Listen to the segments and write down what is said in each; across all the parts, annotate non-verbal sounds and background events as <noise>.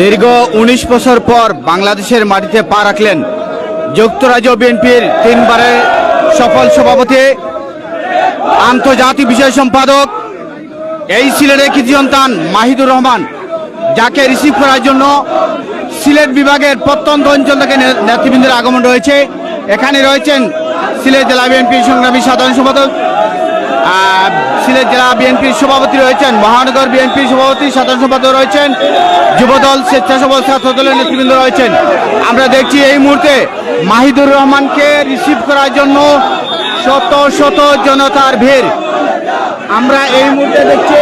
দীর্ঘ উনিশ বছর পর বাংলাদেশের মাটিতে পা রাখলেন যুক্তরাজ্য বিএনপির তিনবারের সফল সভাপতি, আন্তর্জাতিক বিষয় সম্পাদক, এই সিলেটের কৃতি সন্তান মাহিদুর রহমান, যাকে রিসিভ করার জন্য সিলেট বিভাগের প্রত্যন্ত অঞ্চল থেকে নেতৃবৃন্দের আগমন রয়েছে। এখানে রয়েছেন সিলেট জেলা বিএনপির সংগ্রামী সাধারণ সম্পাদক সিলেট জেলা বিএনপির সভাপতি রয়েছেন, মহানগর বিএনপির সভাপতি সাধারণ সম্পাদক রয়েছেন, যুবদল স্বেচ্ছাসেবক ছাত্র দলের নেতৃবৃন্দ রয়েছেন। আমরা দেখছি এই মুহূর্তে মাহিদুর রহমানকে রিসিভ করার জন্য শত শত জনতার ভিড়। আমরা এই মুহূর্তে দেখছি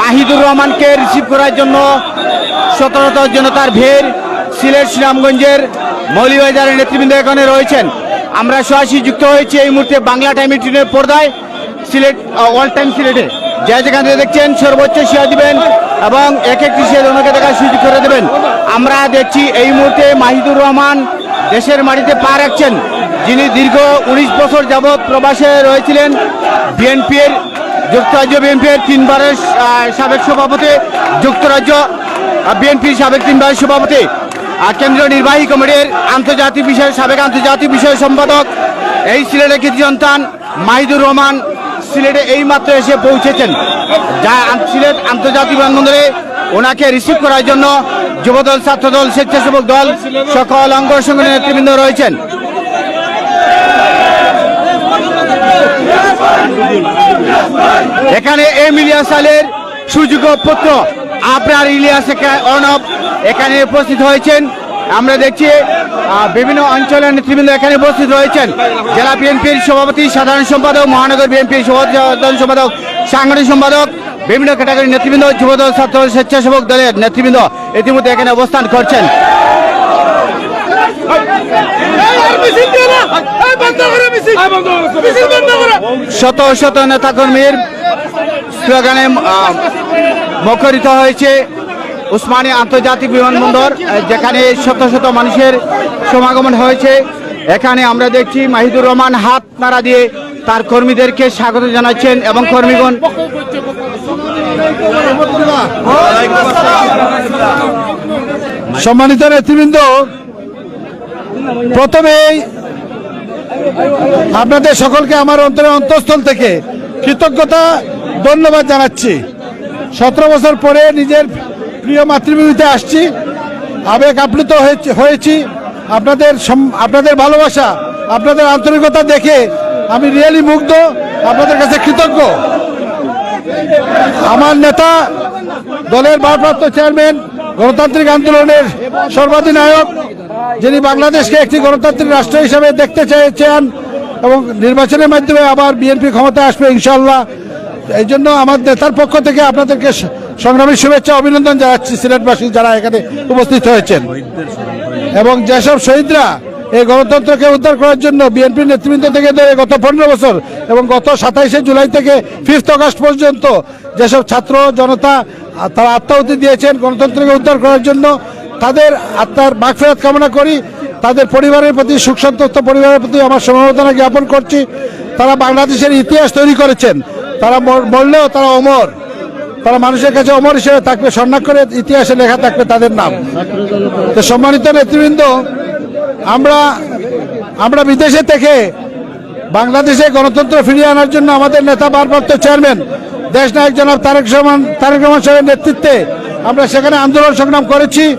মাহিদুর রহমানকে রিসিভ করার জন্য শত শত জনতার ভিড়। সিলেট, শ্রীরামগঞ্জের মৌলিবাজারের নেতৃবৃন্দ এখানে রয়েছেন। আমরা সরাসরি যুক্ত হয়েছি এই মুহূর্তে বাংলা টাইম ট্রেনের পর্দায়, সিলেট অল টাইম সিলেটে। যে যেখান থেকে দেখছেন, সর্বোচ্চ শেয়ার দিবেন এবং এক একটি শেয়ার ওনাকে দেখার সুযোগ করে দেবেন। আমরা দেখছি এই মুহূর্তে মাহিদুর রহমান দেশের মাটিতে পা রাখছেন। যিনি দীর্ঘ উনিশ বছর যাবৎ প্রবাসে রয়েছিলেন। বিএনপির যুক্তরাজ্য বিএনপির তিনবারের সাবেক সভাপতি, যুক্তরাজ্য বিএনপির সাবেক তিনবারের সভাপতি। কেন্দ্রীয় নির্বাহী কমিটির আন্তর্জাতিক বিষয় সাবেক আন্তর্জাতিক বিষয় সম্পাদক, এই সিলেটের কৃতি সন্তান মাহিদুর রহমান সিলেটে এই মাত্র এসে পৌঁছেছেন। যা সিলেট আন্তর্জাতিক বিমানবন্দরে ওনাকে রিসিভ করার জন্য যুবদল, ছাত্রদল, স্বেচ্ছাসেবক দল সকল অঙ্গ সংগঠনের নেতৃবৃন্দ রয়েছেন। এখানে এম ইলিয়াস আলের সুযোগ্য পুত্র আপনার ইলিয়াস অর্ণব এখানে উপস্থিত হয়েছেন। আমরা দেখছি বিভিন্ন অঞ্চলের নেতৃবৃন্দ এখানে উপস্থিত রয়েছেন। জেলা বিএনপির সভাপতি সাধারণ সম্পাদক মহানগর বিএনপির সাধারণ সম্পাদক সাংগঠনিক সম্পাদক বিভিন্ন ক্যাটাগরির নেতৃবৃন্দ যুবদল ছাত্র স্বেচ্ছাসেবক দলের নেতৃবৃন্দ ইতিমধ্যে এখানে অবস্থান করছেন। শত শত নেতাকর্মীর স্লোগানে মুখরিত হয়েছে উসমানী আন্তর্জাতিক বিমানবন্দর যেখানে শত শত মানুষের সমাগমন হয়েছে। এখানে আমরা দেখছি মাহিদুর রহমান হাত নাড়া দিয়ে তার কর্মীদেরকে স্বাগত জানাচ্ছেন এবং কর্মীগণ সম্মানিত নেতৃবৃন্দ, প্রথমেই আপনাদের সকলকে আমার অন্তরের অন্তঃস্থল থেকে কৃতজ্ঞতা ধন্যবাদ জানাচ্ছি। সতেরো বছর পরে নিজের প্রিয় মাতৃভূমিতে আসছি। আবেগ আপ্লুত হয়েছে- আপনাদের আপনাদের ভালোবাসা, আপনাদের আন্তরিকতা দেখে আমি রিয়েলি মুগ্ধ, আপনাদের কাছে কৃতজ্ঞ। আমার নেতা, দলের ভারপ্রাপ্ত চেয়ারম্যান, গণতান্ত্রিক আন্দোলনের সর্বাধিনায়ক, যিনি বাংলাদেশকে একটি গণতান্ত্রিক রাষ্ট্র হিসেবে দেখতে চান এবং নির্বাচনের মাধ্যমে আবার বিএনপি ক্ষমতায় আসবে ইনশাল্লাহ এই জন্য আমার নেতার পক্ষ থেকে আপনাদেরকে সংগ্রামী শুভেচ্ছা, অভিনন্দন জানাচ্ছি সিলেটবাসী যারা এখানে উপস্থিত হয়েছেন। এবং যেসব শহীদরা এই গণতন্ত্রকে উদ্ধার করার জন্য বিএনপির নেতৃবৃন্দ থেকে ধরে গত পনেরো বছর এবং গত সাতাইশে জুলাই থেকে ফিফথ অগস্ট পর্যন্ত যেসব ছাত্র, জনতা তারা আত্মাহুতি দিয়েছেন গণতন্ত্রকে উদ্ধার করার জন্য, তাদের আত্মার মাগফেরাত কামনা করি। তাদের পরিবারের প্রতি সুখ সন্তপ্ত পরিবারের প্রতি আমার সমবেদনা জ্ঞাপন করছি। তারা বাংলাদেশের ইতিহাস তৈরি করেছেন। তারা মর- মরলেও তারা অমর। তারা মানুষের কাছে অমর হিসেবে থাকবে স্বর্ণাক্ষরে ইতিহাসে লেখা থাকবে তাদের নাম। তো সম্মানিত নেতৃবৃন্দ, আমরা আমরা বিদেশে থেকে বাংলাদেশে গণতন্ত্র ফিরিয়ে আনার জন্য আমাদের নেতা ভারপ্রাপ্ত চেয়ারম্যান দেশ নায়ক জনাব তারেক রহমান তারেক রহমান সাহেবের নেতৃত্বে আমরা সেখানে আন্দোলন সংগ্রাম করেছি।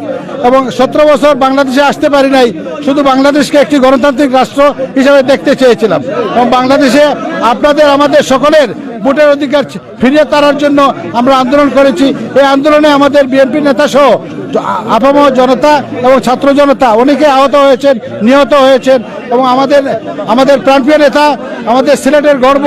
এবং সতেরো বছর বাংলাদেশে আসতে পারি নাই, শুধু বাংলাদেশকে একটি গণতান্ত্রিক রাষ্ট্র হিসেবে দেখতে চেয়েছিলাম। এবং বাংলাদেশে আপনাদের, আমাদের সকলের ভোটের অধিকার ফিরিয়ে তারার জন্য আমরা আন্দোলন করেছি। এই আন্দোলনে আমাদের বিএনপি নেতা সহ আপাম জনতা এবং ছাত্র জনতা অনেকে আহত হয়েছেন, নিহত হয়েছেন এবং আমাদের আমাদের প্রাণপ্রিয় নেতা, আমাদের সিলেটের গর্ব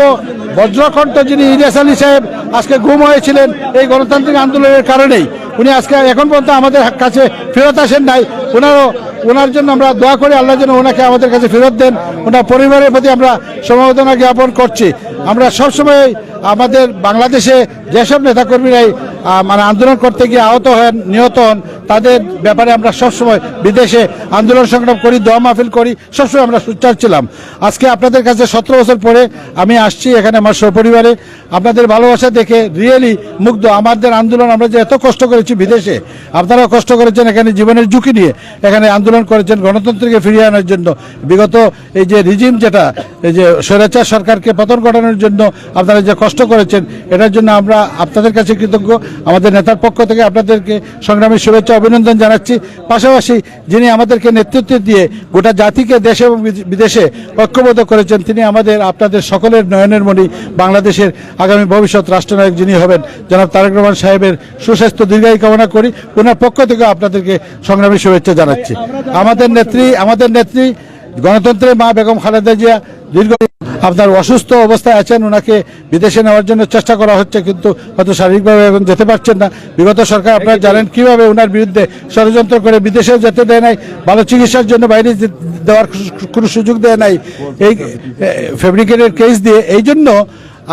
বজ্রকণ্ঠ যিনি ইলিয়াস আলী সাহেব আজকে গুম হয়েছিলেন এই গণতান্ত্রিক আন্দোলনের কারণেই। উনি আজকে এখন পর্যন্ত আমাদের কাছে ফেরত আসেন নাই। ওনারও, ওনার জন্য আমরা দোয়া করি আল্লাহ জন্য ওনাকে আমাদের কাছে ফেরত দেন। ওনার পরিবারের প্রতি আমরা সমবেদনা জ্ঞাপন করছি। আমরা সবসময় আমাদের বাংলাদেশে যেসব নেতাকর্মীরাই মানে আন্দোলন করতে গিয়ে আহত হন, নিহত হন, তাদের ব্যাপারে আমরা সবসময় বিদেশে আন্দোলন সংগ্রাম করি, দোয়া মাহফিল করি, সবসময় আমরা সুচার ছিলাম। আজকে আপনাদের কাছে সতেরো বছর পরে আমি আসছি এখানে আমার সপরিবারে। আপনাদের ভালোবাসা দেখে রিয়েলি মুগ্ধ। আমাদের আন্দোলন আমরা যে এত কষ্ট করেছি বিদেশে, আপনারাও কষ্ট করেছেন এখানে জীবনের ঝুঁকি নিয়ে। এখানে আন্দোলন করেছেন গণতন্ত্রকে ফিরিয়ে আনার জন্য। বিগত এই যে রিজিম যেটা, এই যে স্বৈরাচার সরকারকে পতন ঘটানোর জন্য আপনারা যে কষ্ট করেছেন। এটার জন্য আমরা আপনাদের কাছে কৃতজ্ঞ। আমাদের নেতার পক্ষ থেকে আপনাদেরকে সংগ্রামী শুভেচ্ছা অভিনন্দন জানাচ্ছি। পাশাপাশি যিনি আমাদেরকে নেতৃত্ব দিয়ে গোটা জাতিকে দেশে এবং বিদেশে ঐক্যবদ্ধ করেছেন, তিনি আমাদের, আপনাদের সকলের নয়নের মণি বাংলাদেশের আগামী ভবিষ্যৎ রাষ্ট্রনায়ক যিনি হবেন, জনাব তারেক রহমান সাহেবের সুস্বাস্থ্য দীর্ঘায়ু কামনা করি। ওনার পক্ষ থেকে আপনাদেরকে সংগ্রামী শুভেচ্ছা জানাচ্ছি। আমাদের নেত্রী আমাদের নেত্রী গণতন্ত্রের মা বেগম খালেদা জিয়া দীর্ঘ আপনার অসুস্থ অবস্থায় আছেন ওনাকে বিদেশে নেওয়ার জন্য চেষ্টা করা হচ্ছে কিন্তু হয়তো শারীরিকভাবে এখন যেতে পারছেন না। বিগত সরকার আপনারা জানেন কীভাবে ওনার বিরুদ্ধে ষড়যন্ত্র করে বিদেশেও যেতে দেয় নাই ভালো চিকিৎসার জন্য বাইরে দেওয়ার কোনো সুযোগ দেয় নাই। এই ফেব্রিকেটের কেস দিয়ে এই জন্য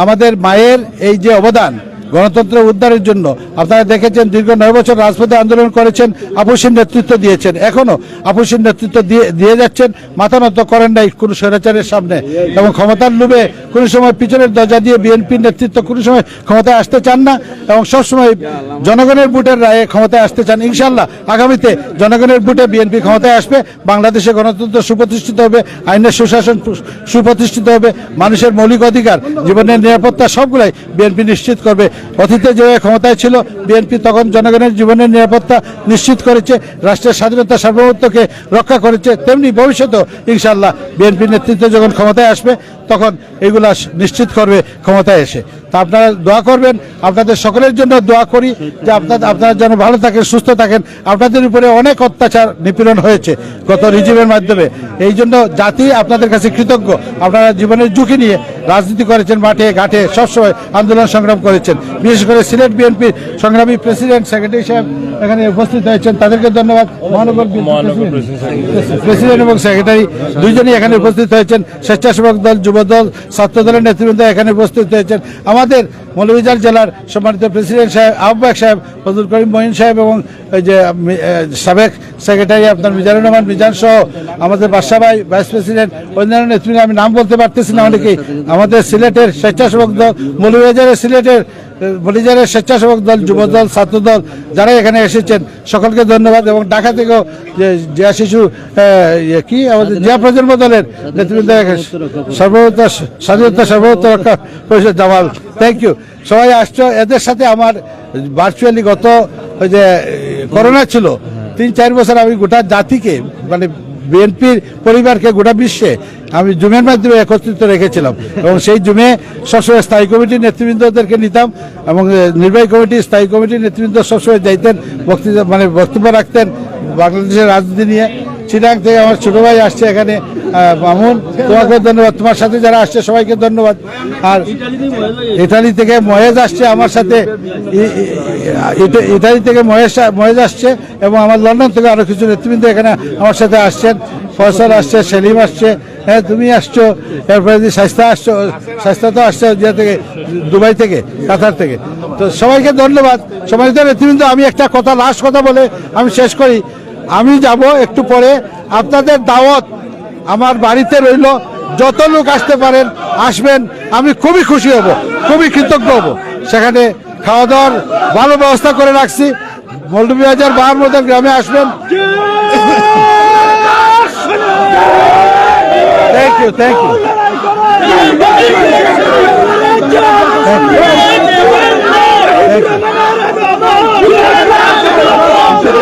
আমাদের মায়ের এই যে অবদান গণতন্ত্র উদ্ধারের জন্য। আপনারা দেখেছেন দীর্ঘ নয় বছর রাজপথে আন্দোলন করেছেন আপুসীর নেতৃত্ব দিয়েছেন। এখনও আপুসীর নেতৃত্ব দিয়ে দিয়ে যাচ্ছেন মাথা নত করেন নাই কোনো স্বৈরাচারের সামনে। এবং ক্ষমতার লোভে কোনো সময় পিছনের দরজা দিয়ে বিএনপির নেতৃত্ব কোনো সময় ক্ষমতায় আসতে চান না এবং সবসময় জনগণের ভোটের রায়ে ক্ষমতায় আসতে চান। ইনশাল্লাহ আগামীতে জনগণের ভোটে বিএনপি ক্ষমতায় আসবে, বাংলাদেশে গণতন্ত্র সুপ্রতিষ্ঠিত হবে, আইনের সুশাসন সুপ্রতিষ্ঠিত হবে, মানুষের মৌলিক অধিকার, জীবনের নিরাপত্তা সবগুলাই বিএনপি নিশ্চিত করবে। অতীতে যে ক্ষমতায় ছিল, বিএনপি তখন জনগণের জীবনের নিরাপত্তা নিশ্চিত করেছে, রাষ্ট্রের স্বাধীনতা সার্বভৌমত্বকে রক্ষা করেছে, তেমনি ভবিষ্যতেও ইনশাল্লাহ বিএনপি নেতৃত্ব যখন ক্ষমতায় আসবে তখন এগুলা নিশ্চিত করবে ক্ষমতায় এসে। তা আপনারা দোয়া করবেন আপনাদের সকলের জন্য দোয়া করি যে আপনাদের আপনারা যেন ভালো থাকেন সুস্থ থাকেন। আপনাদের উপরে অনেক অত্যাচার নিপীড়ন হয়েছে গত রিজিমের মাধ্যমে। এই জন্য জাতি আপনাদের কাছে কৃতজ্ঞ। আপনারা জীবনের ঝুঁকি নিয়ে রাজনীতি করেছেন মাঠে ঘাটে সবসময় আন্দোলন সংগ্রাম করেছেন। বিশেষ করে সিলেট বিএনপির সংগ্রামী প্রেসিডেন্ট সেক্রেটারি সাহেব এখানে উপস্থিত হয়েছেন। তাদেরকে ধন্যবাদ। মহানগর প্রেসিডেন্ট এবং সেক্রেটারি দুইজনই এখানে উপস্থিত হয়েছেন। স্বেচ্ছাসেবক দল যুব দল ছাত্র দলের নেতৃবৃন্দ এখানে উপস্থিত হয়েছেন। আমাদের মৌলভীজার জেলার সম্মানিত প্রেসিডেন্ট সাহেব, আহ্বায়ক সাহেব ফজল করিম মহিন সাহেব এবং যে সাবেক সেক্রেটারি আপনার মিজানুর রহমান মিজান সহ আমাদের বাদশা ভাই, ভাইস প্রেসিডেন্ট, অন্যান্য নেতৃবৃন্দ, আমি নাম বলতে পারতেছি না অনেকেই আমাদের সিলেটের স্বেচ্ছাসেবক দল, মৌলভীবাজারের সিলেটের মৌলভীবাজারের স্বেচ্ছাসেবক দল যুব দল। ছাত্র দল যারা এখানে এসেছেন সকলকে ধন্যবাদ এবং ঢাকা থেকেও যে জিয়া শিশু কি? আমাদের জিয়া প্রজন্ম দলের নেতৃবৃন্দ এখানে স্বাধীনতা সর্বভৌত রক্ষা পরিষদ জামাল। থ্যাংক ইউ সবাই আসছো এদের সাথে আমার ভার্চুয়ালি গত ওই যে করোনা ছিল তিন চার বছর আমি গোটা জাতিকে মানে বিএনপির পরিবারকে গোটা বিশ্বে আমি জুমের মাধ্যমে একত্রিত রেখেছিলাম এবং সেই জুমে সবসময় স্থায়ী কমিটির নেতৃবৃন্দদেরকে নিতাম এবং নির্বাহী কমিটি স্থায়ী কমিটির নেতৃবৃন্দ সবসময় যাইতেন, বক্তৃতা মানে বক্তব্য রাখতেন বাংলাদেশের রাজনীতি নিয়ে। চিরাং থেকে আমার ছোট ভাই আসছে এখানে মামুন, তোমাকে ধন্যবাদ। তোমার সাথে যারা আসছে, সবাইকে ধন্যবাদ। আর ইটালি থেকে মহেজ আসছে আমার সাথে ইটালি থেকে মহেশ মহেজ আসছে এবং আমার লন্ডন থেকে আরও কিছু নেতৃবৃন্দ এখানে আমার সাথে আসছেন। ফয়সল আসছে, সেলিম আসছে হ্যাঁ তুমি আসছো, এরপরে যে স্বাস্থ্য আসছো, স্বাস্থ্য তো আসছো যে থেকে, দুবাই থেকে, কাতার থেকে। তো সবাইকে ধন্যবাদ। সবাই নেতৃবৃন্দ, আমি একটা কথা লাস্ট কথা বলে আমি শেষ করি। আমি যাব একটু পরে। আপনাদের দাওয়াত আমার বাড়িতে রইল। যত লোক আসতে পারেন, আসবেন। আমি খুবই খুশি হব, খুবই কৃতজ্ঞ হব। সেখানে খাওয়া দাওয়ার ভালো ব্যবস্থা করে রাখছি। মৌলভী বাজার বাহার গ্রামে আসবেন। থ্যাংক ইউ থ্যাংক ইউ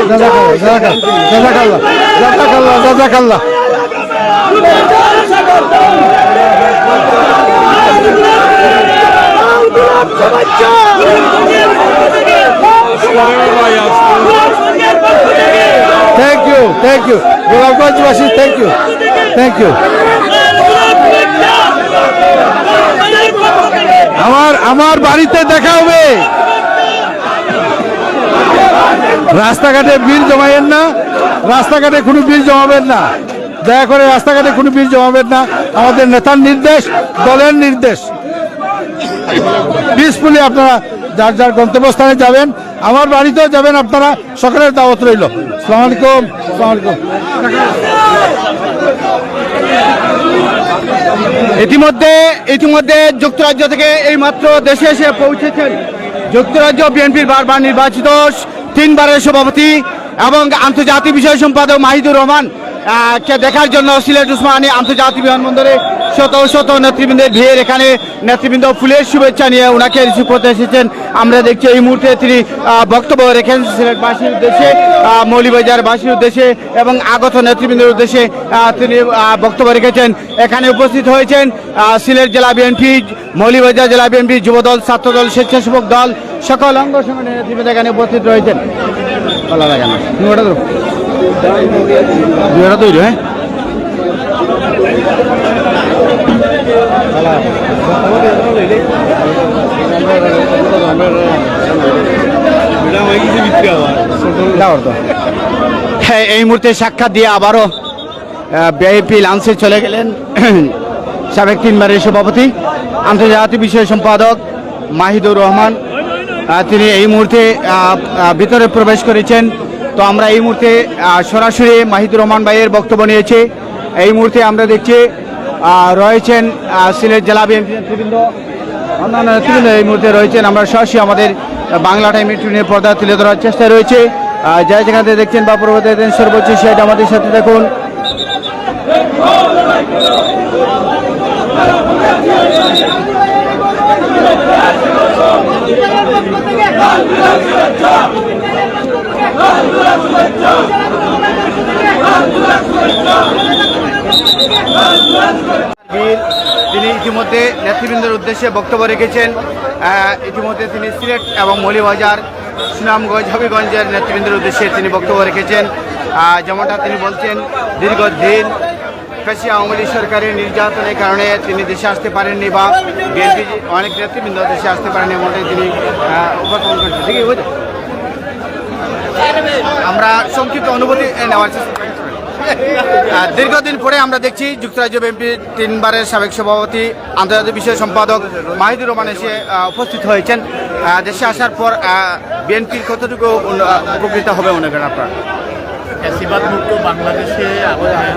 জাজাকাল্লাহ জাজাকাল্লাহ জাজাকাল্লাহ জাজাকাল্লাহ থ্যাংক ইউ থ্যাংক ইউ গোলাপগঞ্জবাসী থ্যাংক ইউ থ্যাংক ইউ আমার আমার বাড়িতে দেখা হবে। রাস্তাঘাটে বিল জমাবেন না। রাস্তাঘাটে কোনো বিল জমাবেন না। দয়া করে রাস্তাঘাটে কোনো বিল জমাবেন না। আমাদের নেতার নির্দেশ, দলের নির্দেশ। পিসফুলি আপনারা যার যার গন্তব্যস্থানে যাবেন, আমার বাড়িতেও যাবেন আপনারা, সকলের দাওয়াত রইল। সালাম আলাইকুম সালাম আলাইকুম। ইতিমধ্যে ইতিমধ্যে যুক্তরাজ্য থেকে এই মাত্র দেশে এসে পৌঁছেছেন যুক্তরাজ্য বিএনপির বারবার নির্বাচিত তিনবারের সভাপতি এবং আন্তর্জাতিক বিষয় সম্পাদক মাহিদুর রহমান কে দেখার জন্য সিলেট উসমানী আন্তর্জাতিক বিমানবন্দরে শত শত নেতৃবৃন্দের ভিড়। এখানে নেতৃবৃন্দ ফুলের শুভেচ্ছা নিয়ে ওনাকে রিসিভ করতে এসেছেন। আমরা দেখছি এই মুহূর্তে তিনি বক্তব্য রেখেন সিলেটবাসীর উদ্দেশ্যে আহ, মৌলিবাজারবাসীর উদ্দেশ্যে এবং আগত নেতৃবৃন্দের উদ্দেশ্যে তিনি বক্তব্য রেখেছেন। এখানে উপস্থিত হয়েছেন সিলেট জেলা বিএনপি মৌলিবাজার জেলা বিএনপি যুবদল ছাত্রদল স্বেচ্ছাসেবক দল সকল অঙ্গ সংগঠনের নেতৃবৃন্দ এখানে উপস্থিত রয়েছেন। হ্যাঁ? হ্যাঁ এই মুহূর্তে সাক্ষাৎ দিয়ে আবারও বিআইপি লাঞ্চে চলে গেলেন <clears throat> সাবেক তিনবারের সভাপতি, আন্তর্জাতিক বিষয় সম্পাদক মাহিদুর রহমান। তিনি এই মুহূর্তে ভিতরে প্রবেশ করেছেন। তো আমরা এই মুহূর্তে সরাসরি মাহিদুর রহমান ভাইয়ের বক্তব্য নিয়েছি। এই মুহূর্তে আমরা দেখছি রয়েছেন সিলেট জেলা বিএনপি নেতৃবৃন্দ, অন্যান্য নেতৃবৃন্দ এই মুহূর্তে রয়েছেন। আমরা সরাসরি আমাদের বাংলা টাইম ট্রেনের পর্দা তুলে ধরার চেষ্টা রয়েছে। যাই যেখান দেখছেন বা দেখছেন সর্বোচ্চ সেটা আমাদের সাথে দেখুন তিনি ইতিমধ্যে নেতৃবৃন্দের উদ্দেশ্যে বক্তব্য রেখেছেন। ইতিমধ্যে তিনি সিলেট এবং মৌলিবাজার, সুনামগঞ্জ, হবিগঞ্জের নেতৃবৃন্দের উদ্দেশ্যে তিনি বক্তব্য রেখেছেন। যেমনটা তিনি বলছেন, দীর্ঘদিন পেশি আওয়ামী লীগ সরকারের নির্যাতনের কারণে তিনি দেশে আসতে পারেননি বা বিএনপি অনেক নেতৃবৃন্দ দেশে আসতে পারেননি এমনটাই তিনি উপস্থাপন করছেন। ঠিক আছে আমরা সংক্ষিপ্ত অনুভূতি নেওয়ার চেষ্টা দীর্ঘদিন পরে আমরা দেখছি যুক্তরাজ্য বিএনপি তিনবারের সাবেক সভাপতি, আন্তর্জাতিক বিষয় সম্পাদক মাহিদুর রহমান এসে উপস্থিত হয়েছেন। দেশে আসার পর বিএনপির কতটুকু উপকৃত হবে মনে করেন আপনারা? ফ্যাসিবাদ মুক্ত বাংলাদেশে আমাদের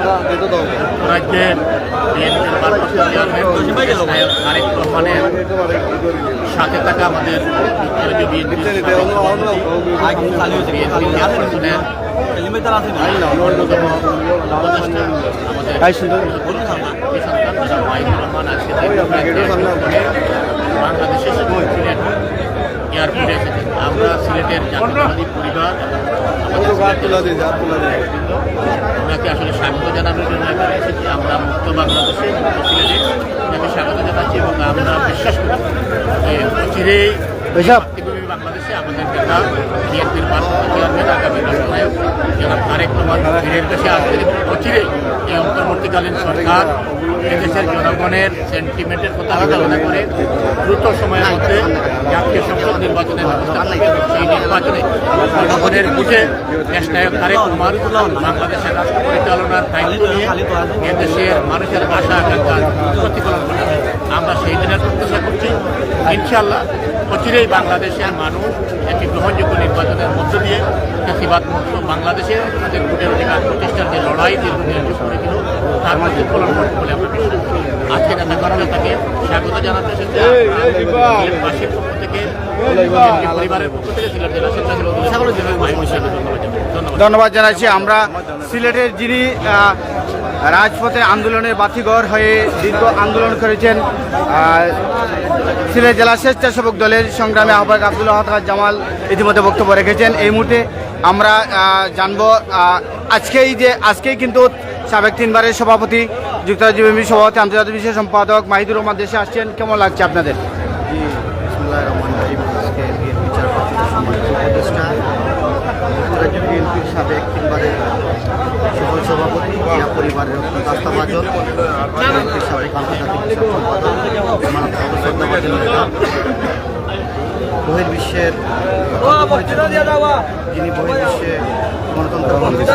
রাজ্যের বিএনপির ভারপ্রাপ্ত চেয়ারম্যান তারেক রহমানের সাথে থাকা আমাদের বিএনপি চেয়ারপারসনের অন্যতম বাংলাদেশে এয়ারপোর্টে এসেছেন। আমরা সিলেটের জাতীয়তাবাদী পরিবার সিলেটের ওনাকে আসলে স্বাগত জানানোর জন্য এখানে এসেছি। আমরা মুক্ত বাংলাদেশে মুক্ত সিলেটে ওনাকে স্বাগত জানাচ্ছি এবং আমরা বিশ্বাস করি যে মাতৃভূমি বাংলাদেশে আমাদের নেতা বিএনপির ভারপ্রাপ্ত চেয়ারম্যান আগামী রাষ্ট্রনায়ক যারা তারেক রহমান বীরের কাছে আসবে অচিরেই এই অন্তর্বর্তীকালীন সরকার এদেশের জনগণের সেন্টিমেন্টের কথা বিবেচনা করে দ্রুত সময়ের মধ্যে জাতীয় সংসদ নির্বাচনের ব্যবস্থা সেই নির্বাচনে জনগণের বুঝে দেশ নায়ক তারেক কুমার বাংলাদেশের রাষ্ট্র পরিচালনার দায়িত্ব নিয়ে এদেশের মানুষের আশা আকাঙ্ক্ষার প্রতিফলন ঘটাবে। আমরা সেই দিনের প্রত্যাশা করছি। ইনশাল্লাহ অচিরেই বাংলাদেশের মানুষ একটি গ্রহণযোগ্য নির্বাচনের মধ্য দিয়ে চাষিবাদ মুক্ত বাংলাদেশে তাদের ভোটের অধিকার প্রতিষ্ঠার যে লড়াই দীর্ঘদিনের যে শুরু তার মধ্যে ফলন ঘটবে বলে আমরা বিশ্বাস করি। আজকে নেতা কর্মীরা তাকে স্বাগত জানাতে এসেছে। সিলেটবাসীর পক্ষ থেকে ধন্যবাদ জানাচ্ছি। আমরা সিলেটের যিনি রাজপথে আন্দোলনের বাতিঘর হয়ে দীর্ঘ আন্দোলন করেছেন সিলেট জেলা স্বেচ্ছাসেবক দলের সংগ্রামী আহ্বায়ক আব্দুল হাতার জামাল ইতিমধ্যে বক্তব্য রেখেছেন। এই মুহূর্তে আমরা জানব আজকেই যে, আজকেই কিন্তু সাবেক তিনবারের সভাপতি, যুক্তরাজ্য সভাপতি, আন্তর্জাতিক বিষয় সম্পাদক মাহিদুর রহমান দেশে আসছেন। কেমন লাগছে আপনাদের বিসমুল্লাহির রহমানির রহিম। আজকে বিএনপি চেয়ারপারসন সম্মানিত উপদেষ্টা যুক্তরাজ্য বিএনপির সাবেক তিনবারের সফল সভাপতি জিয়া পরিবারের অত্যন্ত আস্থাভাজন বিএনপির সাবেক আন্তর্জাতিক বিষয়ক সম্পাদক আমার শ্রদ্ধাভাজন বহির্বিশ্বের যিনি বহির্বিশ্বে গণতন্ত্র কংগ্রেস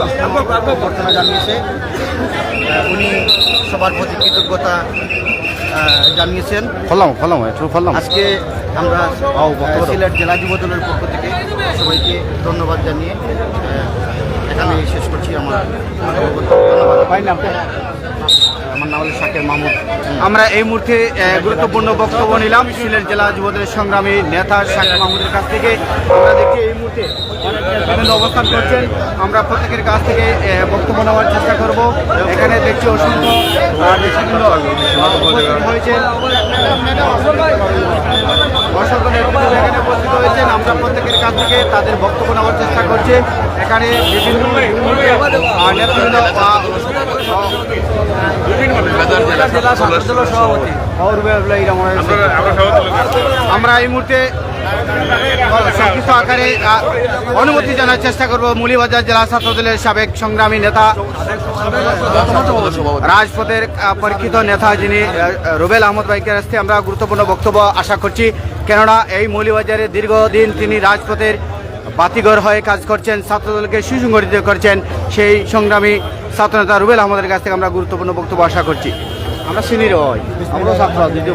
অভ্যর্থনা জানিয়েছে। উনি সবার প্রতি কৃতজ্ঞতা জানিয়েছেন। ফলাম ফলাম ফলাম। আজকে আমরা সিলেট জেলা যুব দলের পক্ষ থেকে সবাইকে ধন্যবাদ জানিয়ে এখানে শেষ করছি আমার ধন্যবাদ। আমার নাম হলো শাকের মাহমুদ। আমরা এই মুহূর্তে গুরুত্বপূর্ণ বক্তব্য নিলাম। সিলেট জেলা যুবদলের সংগ্রামী নেতা শাকিব মাহমুদের কাছ থেকে। আমরা দেখছি এই মুহূর্তে নেতৃবৃন্দ অবস্থান করছেন। আমরা প্রত্যেকের কাছ থেকে বক্তব্য নেওয়ার চেষ্টা করব। এখানে দেখছি অসংখ্য হয়েছেন। অসংখ্য নেতৃবৃন্দ এখানে উপস্থিত হয়েছেন। আমরা প্রত্যেকের কাছ থেকে তাদের বক্তব্য নেওয়ার চেষ্টা করছি। এখানে বিভিন্ন আমরা এই মুহূর্তে অনুমতি জানার চেষ্টা করব। মুলিবাজার জেলা ছাত্র দলের সাবেক সংগ্রামী নেতা, রাজপথের পরীক্ষিত নেতা যিনি রুবেল আহমদ ভাইকের কাছ আমরা গুরুত্বপূর্ণ বক্তব্য আশা করছি। কেননা এই মৌলিবাজারে দীর্ঘদিন তিনি রাজপথের বাতিঘর হয়ে কাজ করছেন, ছাত্রদলকে সুসংগঠিত করছেন। সেই সংগ্রামী ছাত্রনেতা রুবেল আহমদের কাছ থেকে আমরা গুরুত্বপূর্ণ বক্তব্য আশা করছি। আমরা সিনিয়র হই, আমরাও ছাত্র, দ্বিতীয়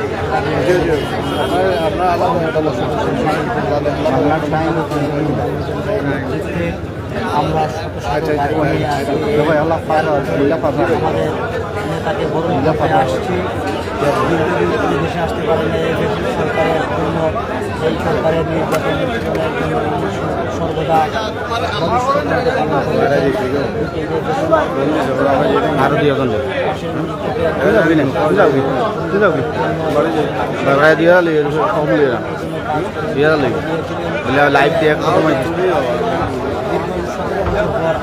আমরা নেতাকে বরণ আসছি দীর্ঘদিন তিনি দেশে আসতে পারেন সরকারের জন্য এই সরকারের নির্বাচন সর্বদা ভবিষ্যতে কামনা আরও দিয়ে আলি কম দিয়ে দিয়ে আলি লাইভ দিয়ে কত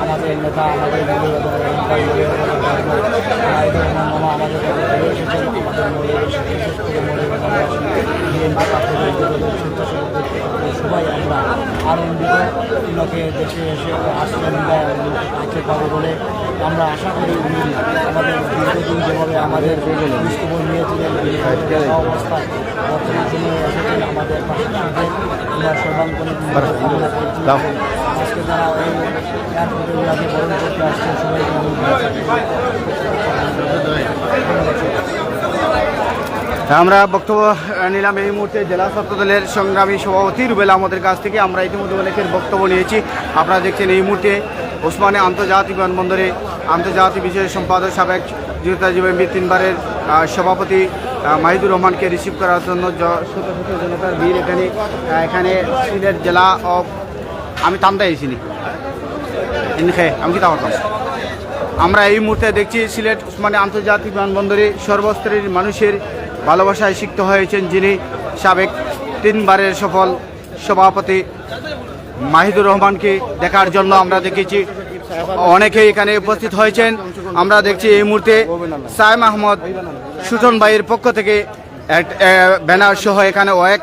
আমাদের নেতা আমাদের সবাই আমরা তিলকে দেশে এসে আশ্রয় আসতে পাবো বলে আমরা আশা করি উনি আমাদের দীর্ঘদিন যেভাবে আমাদের খোঁজখবর নিয়েছিলেন অবস্থায় বর্তমান সময়ে এসেছেন আমাদের পাশে আমরা সর্বাঙ্গনে। আজকে যারা এই এয়ারপোর্টে বরণ করতে আসছেন সবাইকে আমরা বক্তব্য নিলাম এই মুহূর্তে জেলা ছাত্র দলের সংগ্রামী সভাপতি রুবেল আহমদের কাছ থেকে। আমরা ইতিমধ্যে অনেকের বক্তব্য নিয়েছি। আপনারা দেখছেন এই মুহূর্তে ওসমানে আন্তর্জাতিক বিমানবন্দরে আন্তর্জাতিক বিষয়ের সম্পাদক সাবেক জনতা জীবনবী তিনবারের সভাপতি মাহিদুর রহমানকে রিসিভ করার জন্য শত শত জনতার ভিড় এখানে এখানে সিলেট জেলা অফ আমি এসেছিনি। এনখে আমি কি তামাতাম আমরা এই মুহূর্তে দেখছি সিলেট মানে আন্তর্জাতিক বিমানবন্দরে সর্বস্তরের মানুষের ভালোবাসায় সিক্ত হয়েছেন যিনি সাবেক তিনবারের সফল সভাপতি মাহিদুর রহমানকে দেখার জন্য আমরা দেখেছি। অনেকেই এখানে উপস্থিত হয়েছেন। আমরা দেখছি এই মুহূর্তে সাইম আহমদ, সুজন ভাইয়ের পক্ষ থেকে ব্যানার সহ এখানে অনেক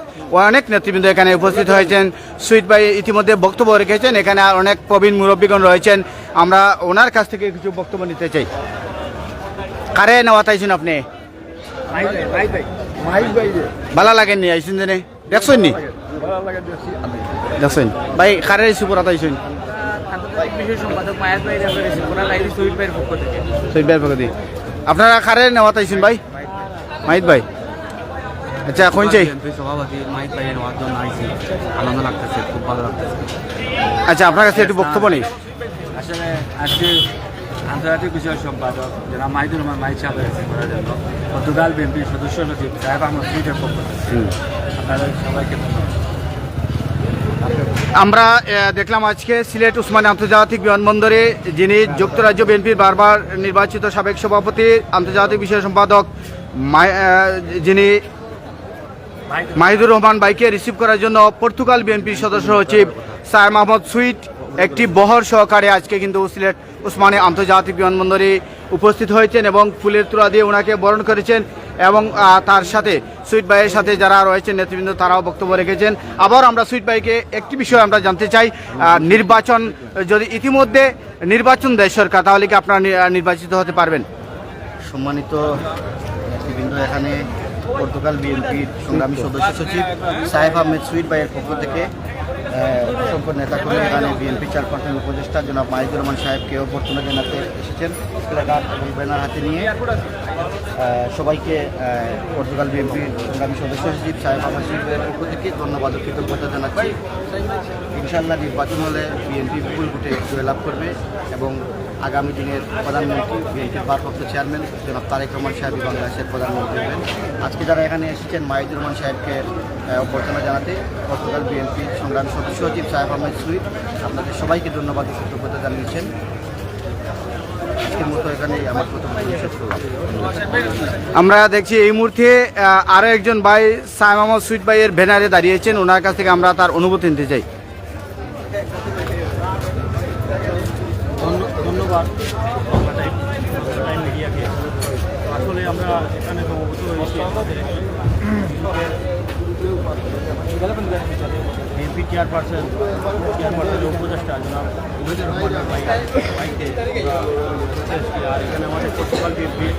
অনেক নেতৃবৃন্দ এখানে উপস্থিত হয়েছেন। সুইট ভাই ইতিমধ্যে বক্তব্য রেখেছেন। এখানে আর অনেক প্রবীণ মুরব্বীগণ রয়েছেন। আমরা ওনার কাছ থেকে কিছু বক্তব্য নিতে চাই। কারে নেওয়া তাইছেন আপনি? ভালো লাগেননি আইসেন জেনে দেখছেন নি দেখছেন। ভাই, কারে সুপুরা তাইছেন বিষয় সম্পাদক মায়াত ভাই রেফারেন্স ওরা লাইলি শহীদ ভাইয়ের পক্ষ থেকে। সুইট ভাইয়ের পক্ষ দিয়ে আপনারা কারে নেওয়া তাইছেন ভাই? মাহিত ভাই। আচ্ছা এখন চাই। সভাপতি মাহিত ভাইয়ের নেওয়ার জন্য আনন্দ লাগতেছে খুব ভালো লাগতেছে। আচ্ছা আপনার কাছে একটু বক্তব্য নেই। আসলে আজকে আন্তর্জাতিক বিষয় সম্পাদক যারা মাহিদুর রহমান মাহিদ সাহেব রিসিভ করার জন্য গতকাল বিএনপির সদস্য সচিব সাহেব আহমদ পক্ষ আপনাদের সবাইকে ধন্যবাদ। আমরা দেখলাম আজকে সিলেট উসমানী আন্তর্জাতিক বিমানবন্দরে যিনি যুক্তরাজ্য বিএনপির বারবার নির্বাচিত সাবেক সভাপতি, আন্তর্জাতিক বিষয় সম্পাদক যিনি মাহিদুর রহমান বাইকে রিসিভ করার জন্য পর্তুগাল বিএনপির সদস্য সচিব স্যার মাহমুদ সুইট একটি বহর সহকারে আজকে কিন্তু সিলেট উসমানী আন্তর্জাতিক বিমানবন্দরে উপস্থিত হয়েছেন এবং ফুলের তুলা দিয়ে ওনাকে বরণ করেছেন এবং তার সাথে সুইট ভাইয়ের সাথে যারা রয়েছেন নেতৃবৃন্দ, তারাও বক্তব্য রেখেছেন। আবার আমরা সুইট ভাইকে একটি বিষয় আমরা জানতে চাই নির্বাচন, যদি ইতিমধ্যে নির্বাচন দেয় সরকার, তাহলে কি আপনারা নির্বাচিত হতে পারবেন? সম্মানিত নেতৃবৃন্দ, এখানে পর্তুগাল বিএনপির সংগ্রামী সদস্য সচিব সাহেব আহমেদ সুইট ভাইয়ের পক্ষ থেকে অসংখ্য নেতাকর্মী এখানে বিএনপি চেয়ারপারসন উপদেষ্টা জনাব মাহিদুর রহমান সাহেবকে অভ্যর্থনা জানাতে এসেছেন। প্লেকার্ড এবং ব্যানার হাতে নিয়ে সবাইকে পর্তুগাল বিএনপির সংগ্রামী সদস্য সচিব সাহেব আহমেদ পক্ষ থেকে ধন্যবাদ ও কৃতজ্ঞতা জানাচ্ছি। ইনশাল্লাহ নির্বাচন হলে বিএনপি বিপুল ভোটে জয়লাভ করবে এবং আগামী দিনের প্রধানমন্ত্রী বিএনপির ভারপ্রাপ্ত চেয়ারম্যান জনাব তারেক রহমান সাহেব বাংলাদেশের প্রধানমন্ত্রী হবেন। আজকে যারা এখানে এসেছেন মাহিদুর রহমান সাহেবকে অভ্যর্থনা জানাতে পর্তুগাল বিএনপির সংগ্রামী সদস্য সচিব সাহেব আহমেদ সুইট আপনাদের সবাইকে ধন্যবাদ কৃতজ্ঞতা জানিয়েছেন। আমার দেখছি এই মুহূর্তে আহ, আরও একজন ভাই সাইম সুইট ভাইয়ের ব্যানারে দাঁড়িয়েছেন। ওনার কাছ থেকে আমরা তার অনুভূতি নিতে চাই ধন্য- ধন্যবাদ টাইম টাইম মিডিয়াকে আসলে আমরা এখানে সমবেত হয়েছি আমাদের বিএনপি চেয়ারপারসন চেয়ারপারসনের উপদেষ্টা জনাব উবেদুর রহমান ভাই, ভাইকে আর এখানে আমাদের পর্তুগাল বিএনপির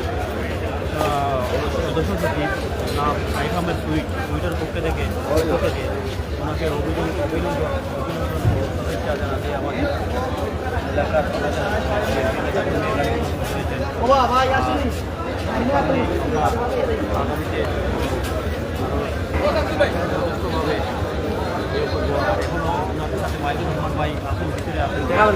সদস্য সচিব নাম সাইফ আহমেদ সুইট সুইটের পক্ষ থেকে থেকে ওনাকে অভিযোগ অভিনন্দন আমাদের এলাকার বিএনপি আগামীতে সুস্থভাবে ইয়ে করব। আর এখনও ওনাদের সাথে মাইদুর রহমান ভাই আসুন ভিতরে আসুন আমার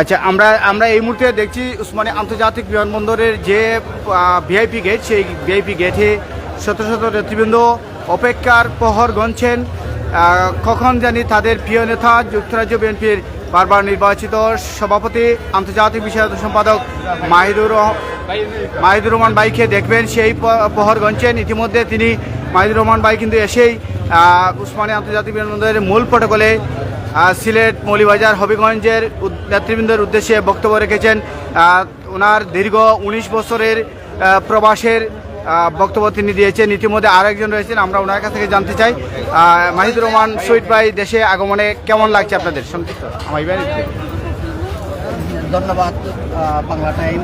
আচ্ছা আমরা আমরা এই মুহূর্তে দেখছি উসমানী আন্তর্জাতিক বিমানবন্দরের যে ভিআইপি গেট সেই ভিআইপি গেটে শত শত নেতৃবৃন্দ অপেক্ষার প্রহর গণছেন কখন জানি তাদের প্রিয় নেতা যুক্তরাজ্য বিএনপির বারবার নির্বাচিত সভাপতি, আন্তর্জাতিক বিষয়ক সম্পাদক মাহিদুর মাহিদুর রহমান ভাইকে দেখবেন সেই প্রহর গণছেন ইতিমধ্যে তিনি মাহিদুর রহমান ভাই কিন্তু এসেই উসমানী আন্তর্জাতিক বিমানবন্দরের মূল প্রটোকলে সিলেট মৌলিবাজার হবিগঞ্জের নেতৃবৃন্দের উদ্দেশ্যে বক্তব্য রেখেছেন। ওনার দীর্ঘ উনিশ বছরের প্রবাসের বক্তব্য তিনি দিয়েছেন। ইতিমধ্যে আরেকজন রয়েছেন, আমরা ওনার কাছ থেকে জানতে চাই। মাহিদুর রহমান, শহীদ ভাই, দেশে আগমনে কেমন লাগছে আপনাদের? সন্তুষ্ট আমার ধন্যবাদ বাংলা টাইম।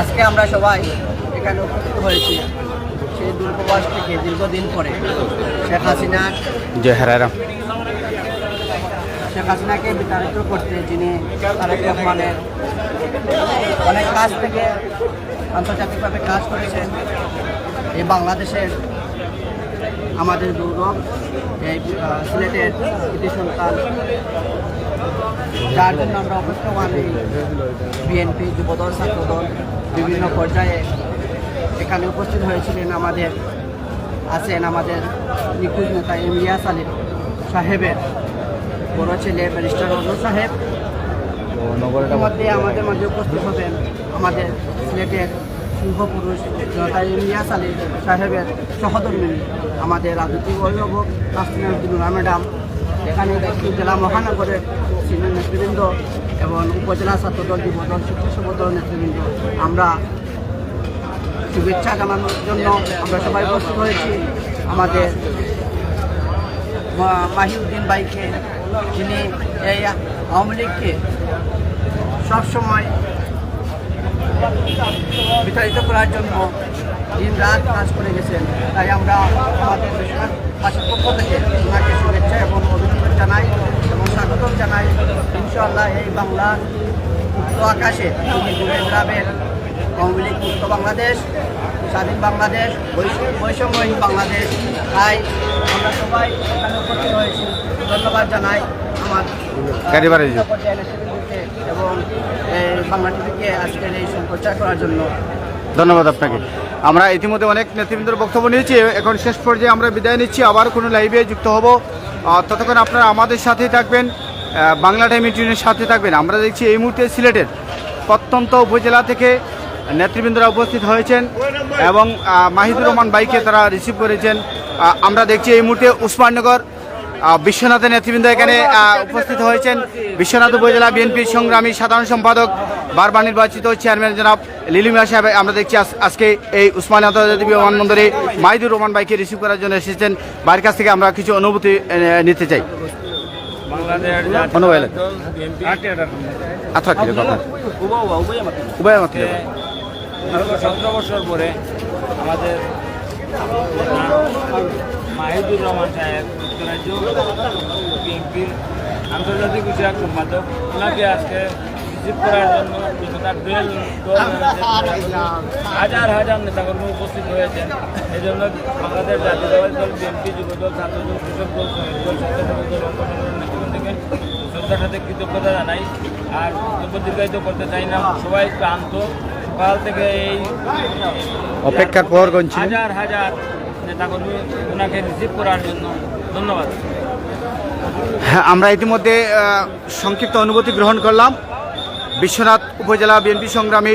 আজকে আমরা সবাই এখানে উপস্থিত হয়েছি। সেই দূরপ্রবাস থেকে দীর্ঘদিন পরে শেখ হাসিনা শেখ হাসিনাকে বিতাড়িত করতে যিনি তারেক রহমানের অনেক কাজ থেকে আন্তর্জাতিকভাবে কাজ করেছেন এই বাংলাদেশের আমাদের গৌরব এই সিলেটের সন্তান যার জন্য আমরা অপেক্ষমান এই বিএনপি যুবদল ছাত্রদল বিভিন্ন পর্যায়ে এখানে উপস্থিত হয়েছিলেন আমাদের আছেন আমাদের নিখোঁজ নেতা ইমলিয়াস আলী সাহেবের বড় ছেলে ব্যারিস্টার অন্য সাহেব। মধ্যে আমাদের মাঝে উপস্থিত হবেন আমাদের সিলেটের সিংহপুরুষ জনতা ইলিয়াস আলী সাহেবের সহধর্মী আমাদের রাজনৈতিক অভিভাবক তাসমিনা ম্যাডাম। এখানে জেলা মহানগরের সিনিয়র নেতৃবৃন্দ এবং উপজেলা ছাত্রদল, যুবদল স্বেচ্ছাসেবক নেতৃবৃন্দ, আমরা শুভেচ্ছা জানানোর জন্য আমরা সবাই উপস্থিত হয়েছি। আমাদের মাহিউদ্দিন ভাইকে, যিনি এই আওয়ামী লীগকে সবসময় বিতাড়িত করার জন্য দিন রাত কাজ করে গেছেন। তাই আমরা আমাদের দেশবাসীর পক্ষ থেকে ওনাকে শুভেচ্ছা এবং অভিনন্দন জানাই। স্বাগতম জানাই। ইনশাআল্লাহ এই বাংলা মুক্ত আকাশে ঘুরে আওয়ামী লীগ মুক্ত বাংলাদেশ স্বাধীন বাংলাদেশ বৈষ- বৈষম্যহীন বাংলাদেশ। তাই আমরা সবাই এখানে উপস্থিত হয়েছি। ধন্যবাদ জানাই আমার এবং এই বাংলা টিভিকে আজকের এই সম্প্রচার করার জন্য। ধন্যবাদ আপনাকে। আমরা ইতিমধ্যে অনেক নেতৃবৃন্দের বক্তব্য নিয়েছি। এখন শেষ পর্যায়ে আমরা বিদায় নিচ্ছি। আবার কোনো লাইভে যুক্ত হব। ততক্ষণ আপনারা আমাদের সাথেই থাকবেন। বাংলা টাইম ইউনিয়নের সাথে থাকবেন। আমরা দেখছি এই মুহূর্তে সিলেটের প্রত্যন্ত উপজেলা থেকে নেতৃবৃন্দরা উপস্থিত হয়েছেন এবং মাহিদুর রহমান বাইকে তারা রিসিভ করেছেন। আমরা দেখছি এই মুহূর্তে উসমাননগর বিশ্বনাথের নেতৃবৃন্দ এখানে উপস্থিত হয়েছেন। বিশ্বনাথ উপজেলা বিএনপির সংগ্রামী সাধারণ সম্পাদক, বারবার নির্বাচিত চেয়ারম্যান জনাব লিলুমিয়া সাহেব, আমরা দেখছি আজ- আজকে এই উসমানী আন্তর্জাতিক বিমানবন্দরে মাহিদুর রহমান বাইকে রিসিভ করার জন্য এসেছেন। বাড়ির কাছ থেকে আমরা কিছু অনুভূতি নিতে চাই। আচ্ছা মত সতেরো বছর পরে আমাদের মাহিদুর রহমান সাহেব যুক্তরাজ্য বিএনপির আন্তর্জাতিক বিষয়ক সম্পাদক ওনাকে আজকে রিসিভ করার জন্য তার হাজার হাজার নেতাকর্মী উপস্থিত হয়েছেন এই জন্য বাংলাদেশ জাতীয়তাবাদী দল বিএনপি যুবদল ছাত্রদল কৃষক দল শ্রমিক দল স্বেচ্ছাসেবক দল অঙ্গ নেতৃবৃন্দকে শ্রদ্ধার সাথে কৃতজ্ঞতা জানাই। আর বক্তব্য দীর্ঘায়িত করতে চাই না। সবাই ক্লান্ত সকাল থেকে এই অপেক্ষার পর হাজার হাজার নেতাকর্মী ওনাকে রিসিভ করার জন্য ধন্যবাদ। হ্যাঁ আমরা ইতিমধ্যে সংক্ষিপ্ত অনুভূতি গ্রহণ করলাম। বিশ্বনাথ উপজেলা বিএনপি সংগ্রামী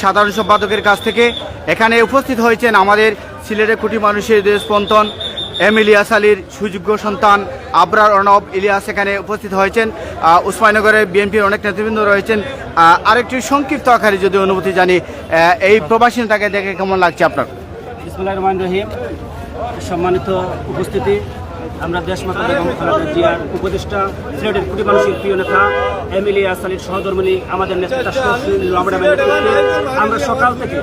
সাধারণ সম্পাদকের কাছ থেকে। এখানে উপস্থিত হয়েছেন আমাদের সিলেটের কোটি মানুষের দেশপন্তন এম ইলিয়াস আলীর সুযোগ্য সন্তান আবরার অর্ণব ইলিয়াস এখানে উপস্থিত হয়েছেন। উসমানগরে বিএনপির অনেক নেতৃবৃন্দ রয়েছেন। আরেকটি সংক্ষিপ্ত আকারে যদি অনুভূতি জানি এই প্রবাসী নেতাকে দেখে কেমন লাগছে আপনার? ইসমুল্লাহ রহমান রহিম। সম্মানিত উপস্থিতি। আমরা দেশমাতা বেগম খালেদা জিয়ার উপদেষ্টা, সিলেটের কোটি মানুষের প্রিয় নেতা এম ইলিয়াস আলীর সহধর্মিনী, আমাদের নেতা আমরা সকাল থেকে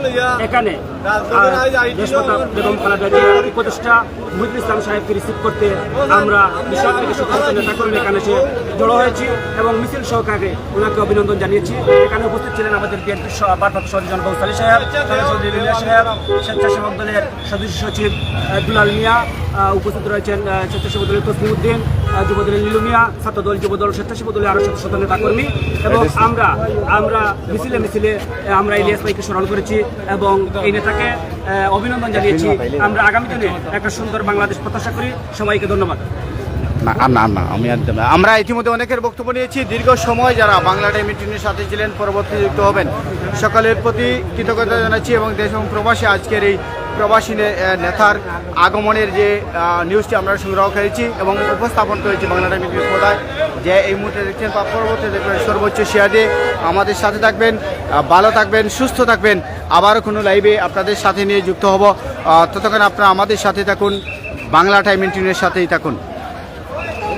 এখানে দেশমাতা বেগম খালেদা জিয়ার উপদেষ্টা মুহিদুল ইসলাম সাহেবকে রিসিভ করতে আমরা বিশাল থেকে সকাল নেতাকর্মী এখানে এসে জড়ো হয়েছি এবং মিছিল সহকারে ওনাকে অভিনন্দন জানিয়েছি। এখানে উপস্থিত ছিলেন আমাদের বিএনপির ভারপ্রাপ্ত সদস্য বৌসালী সাহেব সাহেব স্বেচ্ছাসেবক দলের সদস্য সচিব দুলাল মিয়া উপস্থিত রয়েছেন স্বেচ্ছাসেবক দলের তসলিম উদ্দিন আহ, যুব দলের ছাত্র দল যুবদল স্বেচ্ছাসেবক দলের আরও সদস্য দলের নেতাকর্মী এবং আমরা আমরা মিছিলে মিছিলে আমরা ইলিয়াস ভাইকে স্মরণ করেছি এবং এই নেতাকে অভিনন্দন জানিয়েছি। আমরা আগামী দিনে একটা সুন্দর বাংলাদেশ প্রত্যাশা করি। সবাইকে ধন্যবাদ। না না না, আমি আমরা ইতিমধ্যে অনেকের বক্তব্য নিয়েছি, দীর্ঘ সময় যারা বাংলা টাইম সাথে ছিলেন পরবর্তী যুক্ত হবেন, সকলের প্রতি কৃতজ্ঞতা জানাচ্ছি এবং দেশ এবং প্রবাসী আজকের এই প্রবাসী নেতার আগমনের যে নিউজটি আমরা সংগ্রহ করেছি এবং উপস্থাপন করেছি বাংলা টাইম পর্দায়, যে এই মুহূর্তে দেখছেন বা পরবর্তী দেখবেন সর্বোচ্চ শেয়ার দিয়ে আমাদের সাথে থাকবেন ভালো থাকবেন, সুস্থ থাকবেন। আবারও কোনো লাইভে আপনাদের সাথে নিয়ে যুক্ত হব। ততক্ষণ আপনারা আমাদের সাথে থাকুন, বাংলা টাইম মিটিংয়ের সাথেই থাকুন।